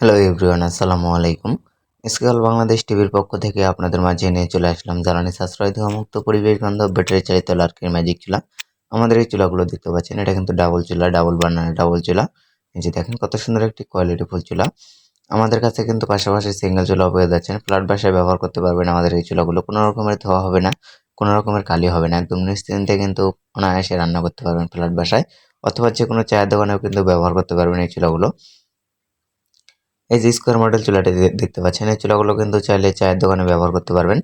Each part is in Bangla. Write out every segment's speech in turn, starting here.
হ্যালো এভরিওয়ান আসসালামু আলাইকুম। স্কেল বাংলাদেশ টিভির পক্ষ থেকে আপনাদের মাঝে নিয়ে চলে আসলাম জ্বালানি সাশ্রয় মুক্ত পরিবেশ বান্ধব ব্যাটারি চালিত লার্কের ম্যাজিক চুলা। আমাদের এই চুলাগুলো দেখতে পাচ্ছেন, এটা কিন্তু ডাবল চুলা ডাবল বার্নার ডাবল চুলা। এই যে দেখেন কত সুন্দর একটি কোয়ালিটি ফুল চুলা। আমাদের কাছে কিন্তু পাশাপাশি সিঙ্গেল চুলাও পেয়ে যাচ্ছেন ফ্ল্যাট বাসায় ব্যবহার করতে পারবেন আমাদের এই চুলাগুলো। কোনো রকমের ধোয়া হবে না, কোনো রকমের কালি হবে না, একদম নিশ্চিন্তে কিন্তু অনায়াসে রান্না করতে পারবেন ফ্ল্যাট বাসায়। অথবা যে কোনো চায়ের দোকানেও কিন্তু ব্যবহার করতে পারবেন এই চুলাগুলো। এই যে স্কোয়ার মডেল চুলাটি দেখতে পাচ্ছেন, এই চুলাগুলো কিন্তু চাইলে চায়ের দোকানে ব্যবহার করতে পারবেন।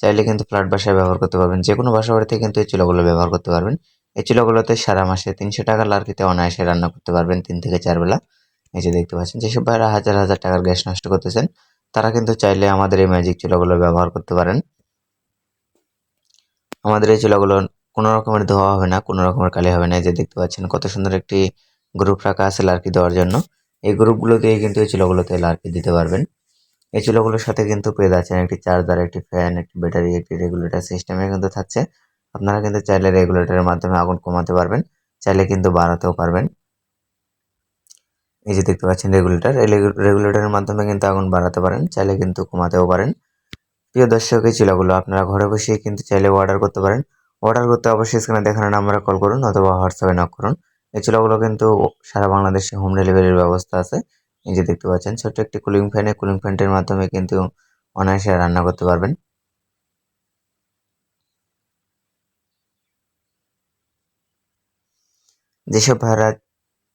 চাইলে কিন্তু ফ্ল্যাট বাসায় ব্যবহার করতে পারবেন যে কোনো বাসা বাড়িতে কিন্তু এই চুলাগুলো ব্যবহার করতে পারবেন। এই চুলাগুলোতে সারা মাসে তিনশো টাকার লার্কিতে অনায়াসে রান্না করতে পারবেন তিন থেকে চার বেলা। এই যে দেখতে পাচ্ছেন যেসব ভাইরা হাজার হাজার টাকার গ্যাস নষ্ট করতেছেন, তারা কিন্তু চাইলে আমাদের এই ম্যাজিক চুলাগুলো ব্যবহার করতে পারেন। আমাদের এই চুলাগুলো কোনো রকমের ধোয়া হবে না, কোনো রকমের কালি হবে না। এই যে দেখতে পাচ্ছেন, কত সুন্দর একটি গ্রুপ রাখা আছে লার্কি দেওয়ার জন্য। এই গ্রুপগুলো দিয়ে কিন্তু এই চুলাগুলোতে লার্কি দিতে পারবেন। এই চুলাগুলোর সাথে কিন্তু পেয়ে যাচ্ছেন একটি চার্জার একটি ফ্যান একটি ব্যাটারি একটি রেগুলেটর সিস্টেমে কিন্তু থাকছে। আপনারা কিন্তু চাইলে রেগুলেটরের মাধ্যমে আগুন কমাতে পারবেন, চাইলে কিন্তু বাড়াতেও পারবেন। এই যে দেখতে পাচ্ছেন রেগুলেটর এই রেগুলেটরের মাধ্যমে কিন্তু আগুন বাড়াতে পারেন, চাইলে কিন্তু কমাতেও পারেন। প্রিয় দর্শক, এই চুলাগুলো আপনারা ঘরে বসেই কিন্তু চাইলে অর্ডার করতে পারেন। অর্ডার করতে অবশ্যই স্ক্রিনে দেখানো নাম্বারে কল করুন অথবা হোয়াটসঅ্যাপে নক করুন। এই চুলাগুলো কিন্তু সারা বাংলাদেশে হোম ডেলিভারির ব্যবস্থা আছে। এই যে দেখতে পাচ্ছেন, ছোট্ট একটি কুলিং ফ্যানে কুলিং ফ্যানটির মাধ্যমে কিন্তু অনায়াসে রান্না করতে পারবেন। যেসব ভাইরা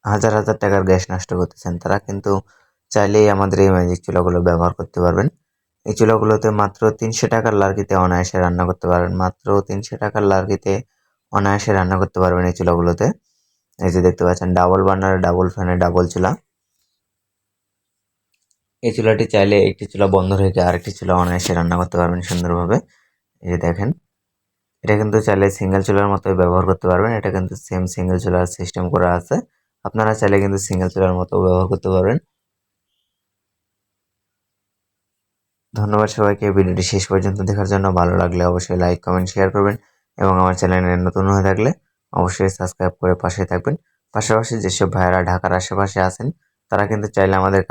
হাজার হাজার টাকার গ্যাস নষ্ট করতেছেন, তারা কিন্তু চাইলেই আমাদের এই ম্যাজিক চুলাগুলো ব্যবহার করতে পারবেন। এই চুলাগুলোতে মাত্র তিনশো টাকার লার্কিতে অনায়াসে রান্না করতে পারবেন। মাত্র তিনশো টাকার লার্কিতে অনায়াসে রান্না করতে পারবেন এই চুলাগুলোতে। এই যে দেখতে পাচ্ছেন ডাবল বার্নার ডাবল ফ্যানে ডাবল চুলা। এই চুলাটি চাইলে একটি চুলা বন্ধ রেখে আরেকটি চুলা অনায়াসে রান্না করতে পারবেন সুন্দরভাবে। এই যে দেখেন, এটা কিন্তু চাইলে সিঙ্গেল চুলার মতোই ব্যবহার করতে পারবেন। এটা কিন্তু সেম সিঙ্গেল চুলার সিস্টেম করা আছে। আপনারা চাইলে কিন্তু সিঙ্গেল চুলার মতো ব্যবহার করতে পারবেন। ধন্যবাদ সবাইকে, ভিডিওটি শেষ পর্যন্ত দেখার জন্য। ভালো লাগলে অবশ্যই লাইক কমেন্ট শেয়ার করবেন এবং আমার চ্যানেলে নতুন হয়ে থাকলে অবশ্যই সাবস্ক্রাইব করে পাশে থাকবেন। পাশাপাশি যেসব ভাইয়েরা ঢাকার আশেপাশে আছেন, তারা কিন্তু চাইলে আমাদের